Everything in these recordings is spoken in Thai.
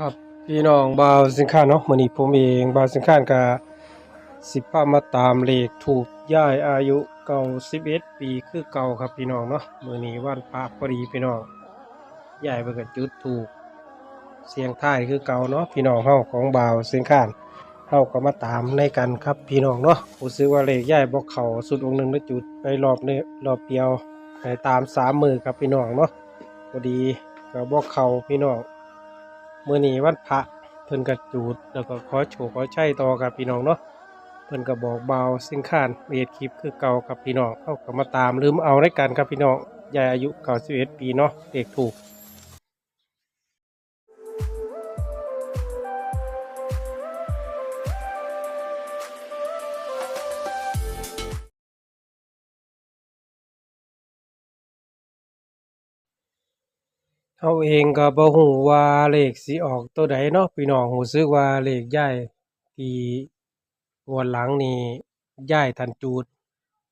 ครับพี่น้องบาวสินค้าเนาะมื้อนี้ผมเองบาวสินค้าก็สิพามาตามเลขถูกย้ายอายุเก่า11ปีคือเก่าครับพี่น้องเนาะมือนี้วันพระพอดีพี่น้องย้ายเพิ่นก็จุดถูก เสียงท้ายคือเก่าเนาะพี่น้องเฮาของบาวสินค้าเฮาก็มาตามในกันครับพี่น้องเนาะรู้สึกว่าเลขย้ายบ่เขาสุดองค์หนึ่งได้จุดไปรอบนี้รอบเดียวให้ตามสามมือครับพี่น้องเนาะพอดีก็บ่เขาพี่น้อง มื่อนี้วันพระเพิ่นก็จูดแล้วก็ขอโชว์ขอชัยต่อกับพี่น้องเนาะเพิ่นก็บอกเบาสิ่งขานเบียดคลิปคือเก่ากับพี่น้องเข้ากับมาตามลืมเอาได้กันครับพี่น้องยายอายุเก่าสิเอ็ดปีเนาะเด็กถูก เขาเองก็บ่ฮู้ว่าเลขสิออกตัวใดเนาะพี่น้อง รู้สึกว่าเลขย้ายที่งวดหลังนี่ย้ายทันจูด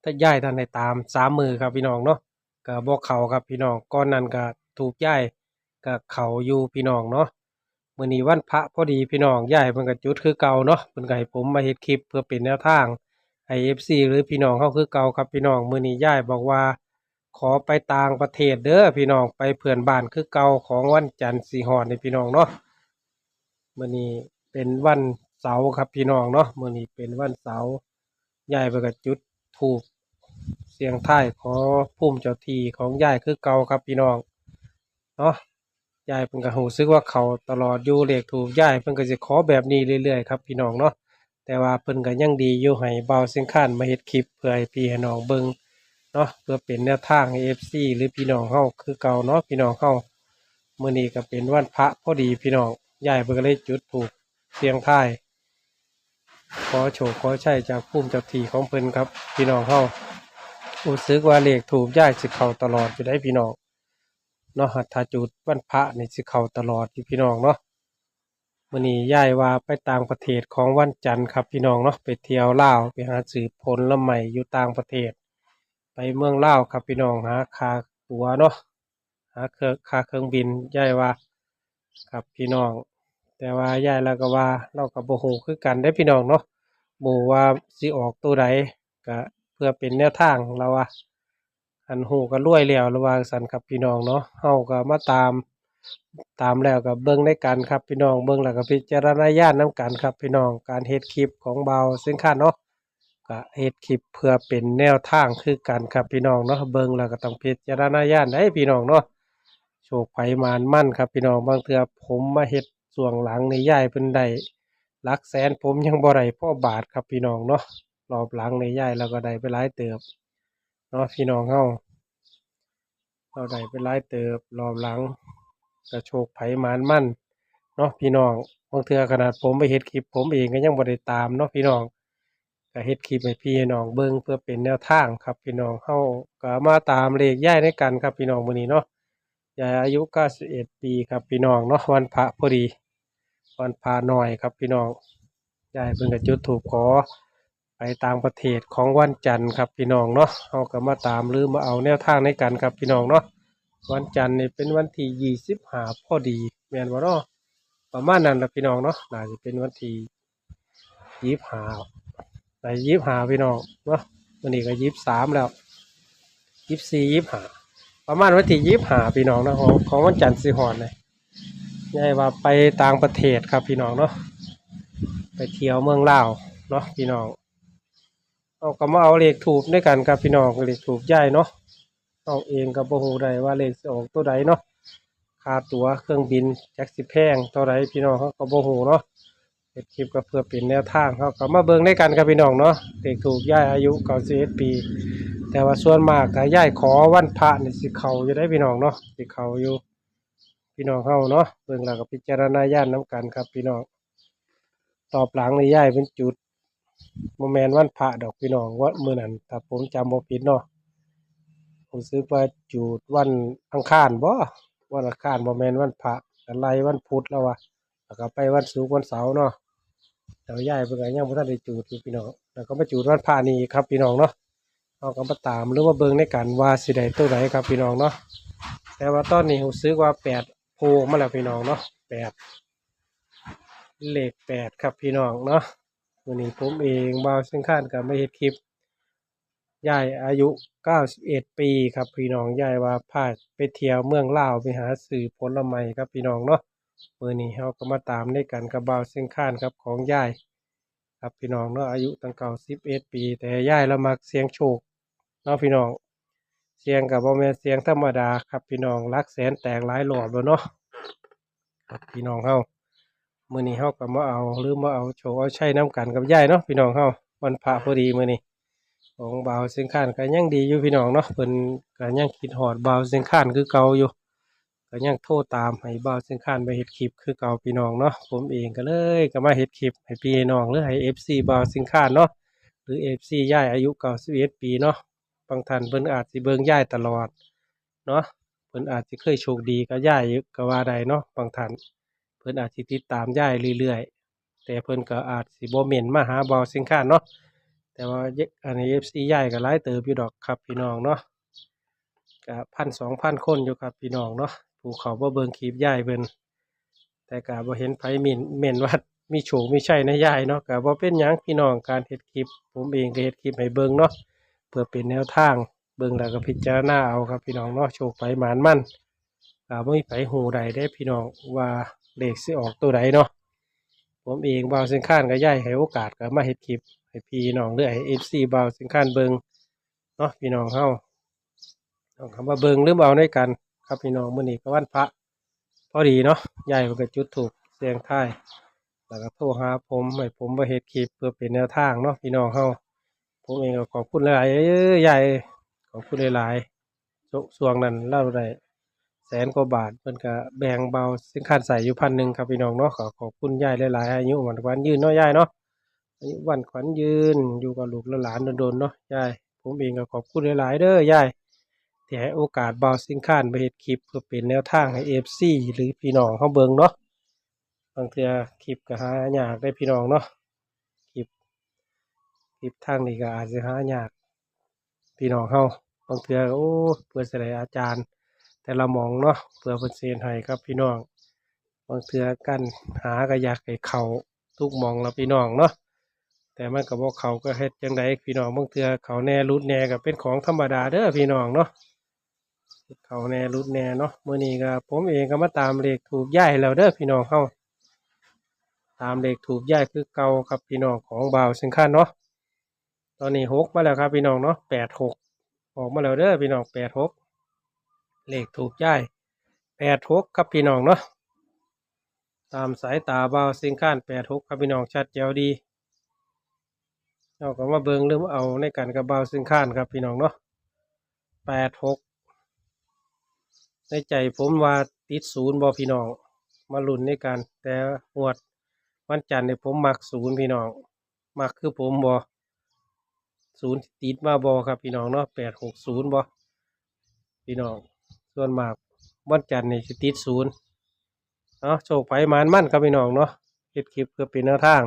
ถ้าย้ายทันได้ตามสามมือครับพี่น้องเนาะก็บ่เข้าครับพี่น้องก่อนนั้นก็ถูกย้ายก็เข้าอยู่พี่น้องเนาะมื้อนี้วันพระพอดีพี่น้องย้ายเพิ่นก็จุดคือเก่าเนาะเพิ่นก็ให้ผมมาเฮ็ดคลิปเพื่อเป็นแนวทางให้ FC หรือพี่น้องเฮาคือเก่าครับพี่น้องมื้อนี้ย้ายบอกว่า อไปต่างประเทศเด้อพี่น้องไปเพื่อนบ้านคือเก่าของวันจันทร์สิฮอดนี่พี่น้องเนาะมื้อนี้เป็นวันเสาร์ครับพี่น้องเนาะมื้อนี้เป็นวันเสาร์ย้ายเพิ่นก็จุดธูปเสียงท้ายขอภูมิเจ้าที่ของยายคือเก่าครับพี่น้องเนาะยายเพิ่นก็รู้สึกว่าเขาตลอดอยู่เลขถูกยายเพิ่นก็สิขอแบบนี้เรื่อยๆครับพี่น้องเนาะแต่ว่าเพิ่นก็ยังดีอยู่ให้เบาเสียงข้านมาเฮ็ดคลิปเพื่อให้พี่ให้น้องเบิ่ง เนาะเพื่อเป็นแนวทางให้ FC หรือพี่น้องเฮาคือเก่าเนาะพี่น้องเฮามื้อนี้ก็เป็นวันพระพอดีพี่น้องยายเพิ่นก็เลยจุดถูกเสียงท้ายขอโชคขอใชัยจากภูมิเจ้าที่ของเพิ่นครับ พี่น้องเฮารู้สึกว่าเลขถูกย้ายสิเข้าตลอดอยู่ได้พี่น้องเนาะถ้าจุดวันพระนี่สิเข้าตลอดอยู่พี่น้องเนาะมื้อนี้ย้ายว่าไปต่างประเทศของวันจันทร์ครับพี่น้องเนาะไปเที่ยวลาวไปหาซื้อผลละไม้อยู่ต่างประเทศ เมืองลาวครับพี่น้องหาคาตั๋วเนาะหาเครื่องคาเครื่องบินย้ายว่าครับพี่น้อง แต่ว่าย้ายแล้วก็ว่าเราก็บ่ฮู้คือกันได้พี่น้องเนาะหมู่ว่าสิออกตัวใดก็เพื่อเป็นแนวทางเราว่าอันฮู้ก็รวยแล้วระว่าซั่นครับพี่น้องเนาะเฮาก็มาตามตามแล้วก็เบิ่งได้กันครับพี่น้องเบิ่งแล้วก็พิจารณาญาณนํกันครับพี่น้องการเฮ็ดคลิปของเบาสินค้าเนาะ ก็เฮ็ดคลิปเพื่อเป็นแนวทางคือกันครับพี่น้องเนาะเบิ่งแล้วก็ต้องพิจารณาญาณได้พี่น้องเนาะโชคไผมานมั่นครับพี่น้องบางเทื่อผมมาเฮ็ดส่วงหลังในย่ายเพิ่นได้ลักแสนผมยังบ่ได้พ่อบาทครับพี่น้องเนาะรอบหลังในย่ายเราก็ได้ไปหลายเติบเนาะพี่น้องเฮาเราได้ไปหลายเติบรอบหลังก็โชคไผมานมั่นเนาะพี่น้องบางเทื่อขนาดผมไปเฮ็ดคลิปผมเองก็ยังบ่ได้ตามเนาะพี่น้อง ก็เฮ็ดคลิปให้พี่น้องเบิ่งเพื่อเป็นแนวทางครับพี่น้องเฮาก็มาตามเลขย่ายในกันครับพี่น้องมื้อนี้เนาะยายอายุ91ปีครับพี่น้องเนาะวันพระพอดี วันพระน้อยครับพี่น้องยายเพิ่นก็จุดธูปขอไปต่างประเทศของวันจันทร์ครับพี่น้องเนาะเฮาก็มาตามหรือมาเอาแนวทางในกันครับพี่น้องเนาะวันจันทร์นี่เป็นวันที่ 25พอดีแม่นบ่เนาะประมาณนั้นล่ะพี่น้องเนาะน่าจะเป็นวันที่25 ได้25พี่น้องเนาะวันนี้ก็23แล้ว24 25ประมาณวันที่ยิบหาพี่น้องนะของของวันจันทร์สิหอนเลยยายว่าไปต่างประเทศครับพี่น้องเนาะไปเที่ยวเมืองลาวเนาะพี่น้องเอาก็มาเอาเลขถูกด้วยกันครับพี่น้องเลขถูกย่ายเนาะเอาเองกับโบหูได้ว่าเลขสออกตัวใดเนาะค่าตั๋วเครื่องบินแจักสิแพงเท่าไรพี่น้องเขาก็โบหูเนาะ เฮ็ดคลิปก็เพื่อเป็นแนวทางเขาก็มาเบิ่งด้วยกันครับพี่น้องเนาะเลขถูกย่ายอายุเก้าสิบเอ็ดปี แต่ว่าส่วนมากก็ย้ายขอวันพระนี่สิเขาอยู่ได้พี่น้องเนาะสิเขาอยู่พี่น้องเฮาเนาะเบิ่งแล้วก็พิจารณาญาณน้กันครับพี่น้องตอบหลังนี่ย้ายเป็นจุดบ่แม่นวันพระดอกพี่น้องว่ามื้อนั้นถ้าผมจำบ่ผิดเนาะผมซื้อว่าจุดวันอังคารบ่วันอังคารบ่แม่นวันพระก็ไล่วันพุธแล้ววะแล้วก็ไปวันศุกร์วันเสาร์เนาะ แต่ว่าย้ายเพิ่นก็ยังบ่ทันได้จุดอยู่พี่น้องแล้วก็มาจุดวันพระนี่ครับพี่น้องเนาะเราก็มาตามหรือว่าเบิ่งในกันว่าสิได้ตัวไหนครับพี่น้องเนาะแต่ว่าตอนนี้ผมซื้อว่าแปดโพมาแล้วพี่น้องเนาะแปดเลขแปดครับพี่น้องเนาะวันนี้ผมเองบ่าวเส้นข้านกับไมาเฮ็ดคลิปยายอายุ 91 ปีครับพี่น้องยายว่าพาไปเที่ยวเมืองลาวไปหาซื้อผลไม้ครับพี่น้องเนาะ มื้อนี้เฮาก็มาตามในกันกับบ่าวเส้นข้านครับของยาย ครับพี่น้องเนาะอายุตั้งเก่า11ปี แต่ยายเรามักเสียงโชคเนาะพี่น้อง เสียงกับบ่แม่นเสียงธรรมดาครับพี่น้องหลักแสนแตกหลายหลอดบ่เนาะครับพี่น้องเฮามื้อนี้เฮาก็มาเอาหรือมาเอาโชว์เอาใช้น้ำกันกับยายเนาะพี่น้องเฮาวันพระพอดีมื้อนี้ของบ่าวเสียงข้านก็ยังดีอยู่พี่น้องเนาะเพิ่นก็ยังคิดฮอดบ่าวเสียงข้านคือเก่าอยู่ ก็ยังโทรตามให้บ่าวเสียงข้านไปเฮ็ดคลิปคือเก่าพี่น้องเนาะผมเองก็เลยก็มาเฮ็ดคลิปให้พี่น้องหรือให้ FC บ่าวเสียงข้านเนาะหรือ FC ยายอายุ91ปีเนาะบางท่านเพิ่นอาจสิเบิ่งย่ายตลอดเนาะเพิ่นอาจสิเคยโชคดีกับยายก็ว่าได้เนาะบางท่านเพิ่นอาจสิติดตามย่ายเรื่อยๆ แต่เพิ่นก็อาจสิบ่เม่นมาหาบ่าวสิงค้านเนาะแต่ว่าอันนี้ FC ยายก็หลายเติบอยู่ดอกครับพี่น้องเนาะก็พันสองพันคนอยู่ครับพี่น้องเนาะ ผู้เขาบ่เบิงคลิปย่ายเพิ่นแต่ก็บ่เห็นไผม่นเม่นว่ามีโชคมีใชัยในยายเนาะก็บ่เป็นหยังพี่น้องการเฮ็ดคลิป ผมเองก็เฮ็ดคลิปให้เบิงเนาะเพื่อเป็นแนวทางเบิงแล้วก็พิจารณาเอาครับพี่น้องเนาะโชคไปหมานมั่นก็บ่มีไผฮู้ใดได้พี่น้องว่าเลขสิออกตัวใดเนาะผมเองบ่าวเส้นข้านก็ย้ายให้โอกาสก็มาเฮ็ดคลิปให้พี่น้องหรือให้ FC บ่าวเส้นข้านเบิงเนาะพี่น้องเฮาต้องคำว่าเบิงหรือบ่เอาด้วยกัน ครับพี่น้องมื้อนี้ก็วันพระ พอดีเนาะยายเพิ่นก็จุดธูปเสียงทายแล้วก็โทรหาผมให้ผมมาเฮ็ดคลิปเพื่อเป็นแนวทางเนาะพี่น้องเฮาผมเองก็ขอบคุณหลายๆเอ้ยยายขอบคุณหลายๆช่วงช่วงนั้นเล่าได้แสนกว่าบาทเพิ่นก็แบ่งเบาสินค้าใส่อยู่พันหนึ่งครับพี่น้องเนาะขอขอบคุณยายหลายๆอายุวันขวัญยืนเนาะยายเนาะอายุวันขวัญยืนอยู่กับลูกและหลานโดนๆเนาะยายผมเองก็ขอบคุณหลายๆเด้อยาย ที่ให้โอกาสเบาสินค้าไปเฮ็ดคลิปเพื่อเป็นแนวทางให้ FC หรือพี่น้องเขาเบิ่งเนาะบางเทือคลิปก็หายากได้พี่น้องเนาะคลิปคลิปทางนี้ก็อาจจะหายากพี่น้องเฮาบางเทือก็โอ้เพื่อแสดงอาจารย์ แต่ละมองเนาะเพื่อเพิ่นเซียนให้ครับพี่น้องบางเทือกันหาก็อยากให้เขาทุกมองแล้วพี่น้องเนาะแต่มันก็บ่เขาก็เฮ็ดจังไดพี่น้องบางเทือเขาแน่รุดแน่ก็เป็นของธรรมดาเด้อพี่น้องเนาะ เขาแน่รุดแน่เนาะมื้อนี้ก็ผมเองก็มาตามเลขถูกย้ายแล้วเด้อพี่น้องเฮาตามเลขถูกย้ายคือเก่าครับพี่น้องของบ่าวสิงคันเนาะตอนนี้หกมาแล้วครับพี่น้องเนาะแปดหกออกมาแล้วเด้อพี่น้องแปดหกเลขถูกย้ายแปดหกครับพี่น้องเนาะตามสายตาเบาสิงค้านแปดหกครับพี่น้องชัดเจ๋วดีเราก็มาเบิงเริ่มเอาในกันกับเบาสิงค้านครับพี่น้องเนาะแปดหก ในใจผมว่าติดศูนย์บอพี่น้อง มาลุ้นในกันแต่หวดวันจันทร์เนี่ยผมมักศูนย์พี่น้อง มักคือผมบอศูนย์ติดมาบอครับพี่น้องเนาะแปดหกศูนย์บอพี่น้อง ส่วนมากวันจันทร์นี่สิติดศูนย์เนาะโชคไปมานมั่นครับพี่น้องเนาะเฮ็ดคลิปเพื่อเป็นแนวทาง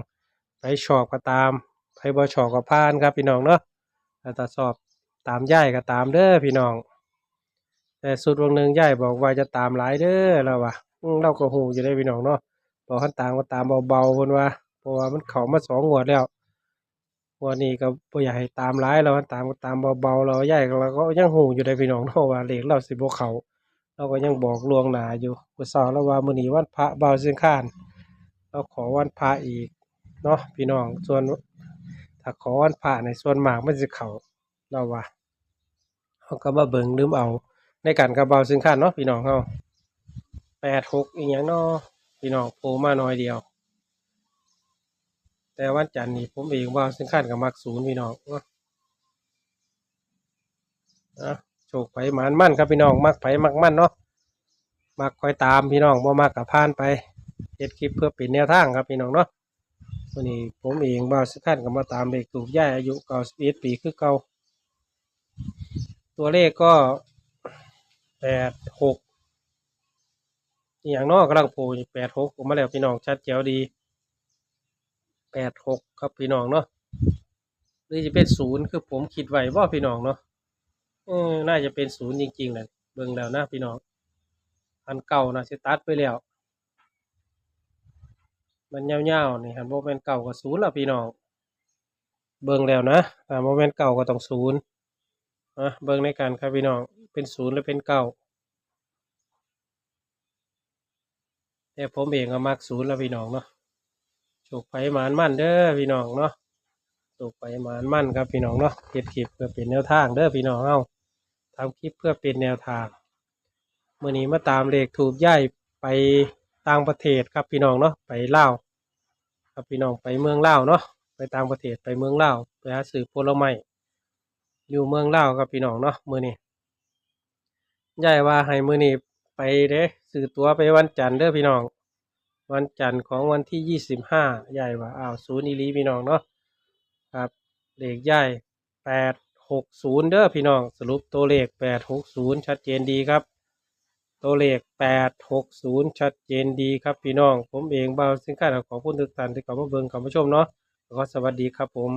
ไปชอบก็ตามไปบ่ชอบก็ผ่านครับพี่น้องเนาะแล้วถ้าชอบตามย่ายก็ตามเด้อพี่น้อง แต่สุดวงหนึ่งย่ายบอกว่าจะตามหลายเด้อแล้ววะเราก็หูอยู่ได้พี่น้องเนาะบอกขั้นต่ามก็ตามเบาๆเพิ่นว่าเพราะว่ามันเขามาสองงวแล้ววดนี้ก็บ่อยากให้ตามหลายเราตามก็ตามเบาๆเราย่ายเราก็ยังหูอยู่ได้พี่น้องเนาะว่าเลขเราสิบ่เขาเราก็ยังบอกลวงหนาอยู่เมื่อเช้าแล้วว่ามื้อนีวันพระเบาเสียงข้านเราขอวันพระอีกเนาะพี่น้องส่วนถ้าขอวันพระในส่วนมากมันสิเขาเราว่าเราก็มาเบิ่งลืมเอา ในการกับเบาเสียงข้านเนาะพี่น้องเฮา86อีหยังเนาะพี่น้องโผล่มาหน่อยเดียว แต่วันจันทร์นี่ผมเองเบาเสียงข้านก็มักศูนย์พี่น้องเนาะโชคไผหมานมั่นครับพี่น้องมักไผ่มักมั่นเนาะมักคอยตามพี่น้องบ่มักกับผ่านไปเฮ็ดคลิปเพื่อเป็นแนวทางครับพี่น้องเนาะวันนี้ผมเองบ่าวสิคันก็มาตามเลขถูกย่ายอายุ91ปีคือเก่าตัวเลขก็ 86อหย่างนอกกำลังโผล่อยู่86ออกมาแล้วพี่น้องชัดแจ๋วดี86ครับพี่น้องเนาะหรือจะเป็นศูนย์คือผมคิดไว้บ่าพี่น้องเนาะเออน่าจะเป็นศูนย์จริงๆแหละเบิ่งแล้วนะพี่น้องอันเก่านะสิตัดไปแล้ว มันยาวๆนี่หันบ่แม่นเก่ากับศูนย์ละพี่น้อง เบิ่งแล้วนะถ้าบ่แม่นเก่าก็ต้องศูนย์ อะเบิ่งในกันครับพี่น้องเป็นศูนย์หรือเป็นเก้าแต่ผมเองก็มักศูนย์แล้วพี่น้องเนาะโชคไปหมานมั่นเด้อพี่น้องเนาะโชคไปหมานมั่นครับพี่น้องเนาะเก็บคลิปเพื่อเป็นแนวทางเด้อพี่น้องเฮาทำคลิปเพื่อเป็นแนวทางเมื้อนี้มาตามเลขถูกย้ายไปต่างประเทศครับพี่น้องเนาะไปลาวครับพี่น้องไปเมืองลาวเนาะไปต่างประเทศไปเมืองลาวไปหาซื้อผลไม้ อยู่เมืองเล่าวครับพี่น้องเนาะมือนี้ยายว่าให้มือนี้ไปเด้ซื้อตัวไปวันจันทร์เด้อพี่น้อง วันจันทร์ของวันที่ยี่สิบห้ายายว่าอ้าวศูนย์อีลีพี่น้องเนาะครับเลขยายแปดหกศูนย์เด้อพี่น้อง สรุปตัวเลขแปดหกศูนย์ชัดเจนดีครับ ตัวเลขแปดหกศูนย์ชัดเจนดีครับพี่น้อง ผมเองเบาสินค้าขอบคุณทุกท่านที่เข้ามาเบิ่งเข้ามาชมเนาะแล้วก็สวัสดีครับผม